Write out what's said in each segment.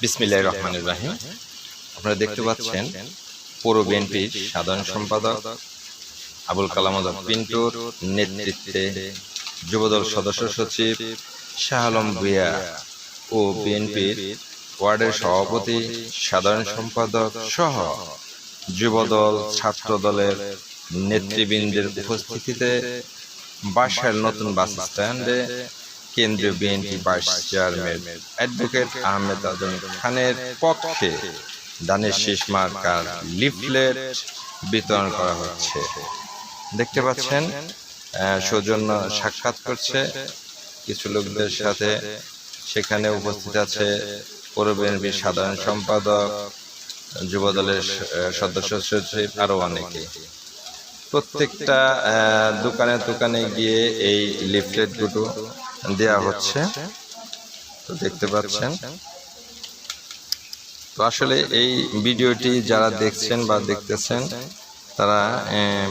বিসমিল্লাহ রহমান ইব্রাহিম আপনারা দেখতে পাচ্ছেন পৌর বিএনপির সাধারণ সম্পাদক আবুল কালাম আজাদ পিন্টুর নেতৃত্বে যুবদল সদস্য সচিব শাহ আলম ভুইয়া ও বিএনপির ওয়ার্ডের সভাপতি সাধারণ সম্পাদক সহ যুবদল ছাত্র দলের নেতৃবৃন্দের উপস্থিতিতে বাসার নতুন বাস স্ট্যান্ডে কেন্দ্রীয় BNP vice chairman advocate Ahmed Azam খানের পক্ষে দানের শেষ মার্কার লিফলেট বিতরণ করা হচ্ছে। দেখতে পাচ্ছেন সৌজন্য সাক্ষাৎ করছে। কিছু লোকদের সাথে সেখানে উপস্থিত আছে পৌর বিএনপির সাধারণ সম্পাদক, যুবদলের সদস্য সচিব আরও অনেকে। প্রত্যেকটা দোকানে দোকানে গিয়ে এই লিফলেটগুলো দেওয়া হচ্ছে। তো দেখতে পাচ্ছেন। তো আসলে এই ভিডিওটি যারা দেখছেন বা দেখতেছেন তারা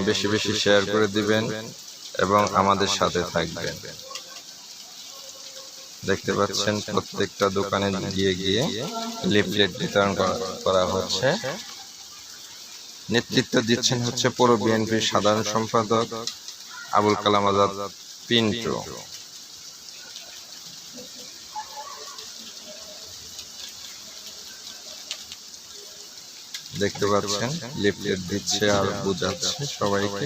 বেশি বেশি শেয়ার করে দিবেন এবং আমাদের সাথে থাকবেন। দেখতে পাচ্ছেন প্রত্যেকটা দোকানে গিয়ে গিয়ে লিফলেট বিতরণ করা- করা হচ্ছে। নেতৃত্ব দিচ্ছেন হচ্ছে পৌর বিএনপির সাধারণ সম্পাদক আবুল কালাম আজাদ পিন্টু। দেখতে পাচ্ছেন লিফলেট দিচ্ছে আর বুঝাচ্ছে সবাইকে।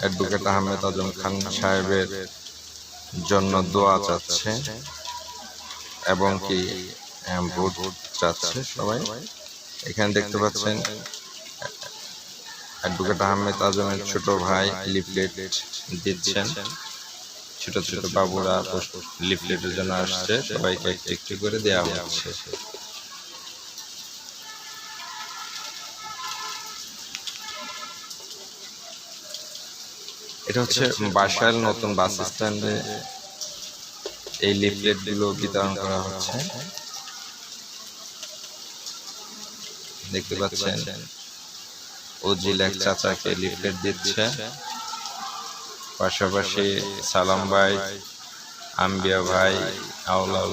অ্যাডভোকেট আহমেদ আজম খান সাহেবের জন্য দোয়া চাচ্ছে এবং কি আহ, ভোট চাচ্ছে সবাই। এখানে দেখতে পাচ্ছেন অ্যাডভোকেট আহমেদ আজমের ছোট ভাই লিফলেট দিচ্ছেন। ছোট ছোট বাবুরা লিফলেটের জন্য আসছে। সবাইকে একটু একটু করে দেওয়া হচ্ছে। এটা হচ্ছে বাসার নতুন বাস স্ট্যান্ডে এই লিফলেটগুলো বিতরণ করা হচ্ছে। দেখতে পাচ্ছেন? ওজিল এক চাচাকে লিফলেট দিচ্ছে। পাশাপাশি সালাম ভাই আম্বিয়া ভাই আউলাল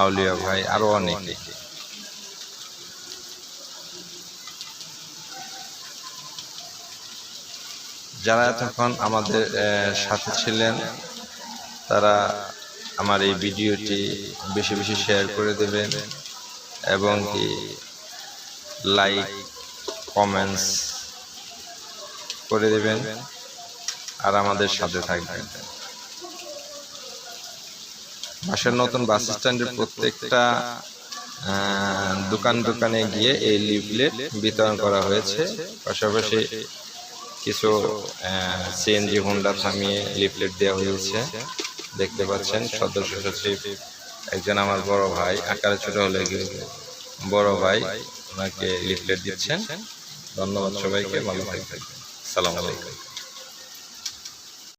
আউলিয়া ভাই আরও অনেকে। যারা এতক্ষণ আমাদের সাথে ছিলেন। তারা আমার এই ভিডিওটি বেশি বেশি শেয়ার করে দেবেন এবং কি লাইক, কমেন্টস করে দেবেন আর আমাদের সাথে থাকবেন। বাসার নতুন বাস স্ট্যান্ডের প্রত্যেকটা দোকান দোকানে গিয়ে এই লিফলেট বিতরণ করা হয়েছে। পাশাপাশি কিছু সিএনজি হোন্ডা থামিয়ে লিফলেট দেওয়া হয়েছে। দেখতে পাচ্ছেন, সদস্য সচিব একজন আমার বড় ভাই, আকারে ছোট হলে বড় ভাই, ওনাকে লিফলেট দিচ্ছেন। ধন্যবাদ সবাইকে, ভালো থাকবেন। সালাম আলাইকুম।